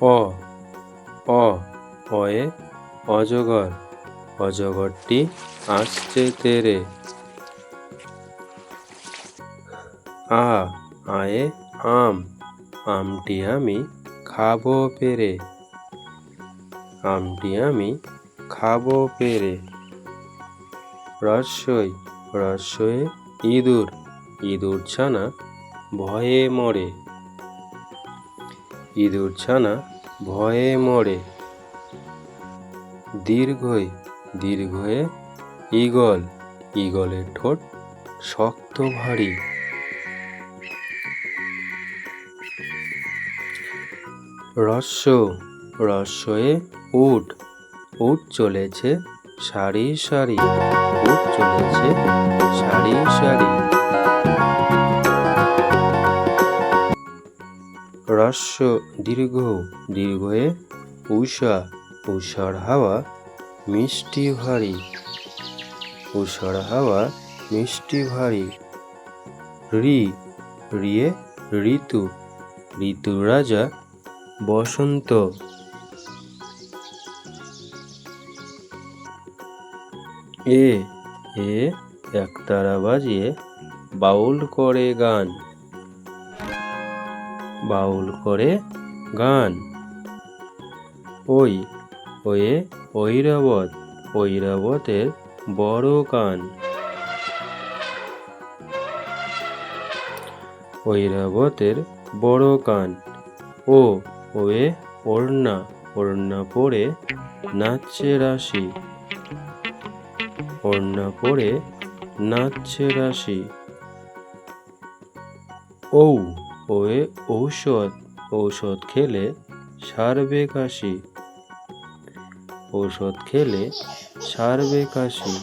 অ অ অয়ে অজগর, অজগরটি আসছে তেরে। আ, আয়ে আম, আমটি আমি খাব পেরে। আমটি আমি খাব পেরে। রস্যই রস্যয়ে ইঁদুর ইঁদুর ছানা ভয়ে মরে। ইঁদুর ছানা ভয়ে মরে। দীর্ঘই, দীর্ঘয়ে ঈগল, ঈগলের ঠোঁট শক্ত ভারী। রস্য রস্যয়ে উট উট চলেছে সারি সারি, উট চলেছে রস্য দীর্ঘ, দীর্ঘয়ে উষা উষার হাওয়া মিষ্টি ভারী। উষার হাওয়া মিষ্টি ভারী। রি, রিয়ে ঋতু। ঋতু রাজা বসন্ত। এ এ, একতারা বাজিয়ে বাউল করে গান। বাউল করে গান। ওই, ওয়ে, ঐরাবত, ঐরাবতের বড় কান। ঐরাবতের বড় কান। ও, ওয়ে, ওড়না ওড়না পরে নাচছে রাশি। ওড়না পরে নাচছে রাশি। ঔ ওয়ে ঔষধ ঔষধ খেলে সারবে কাশি। ঔষধ খেলে সারবে কাশি।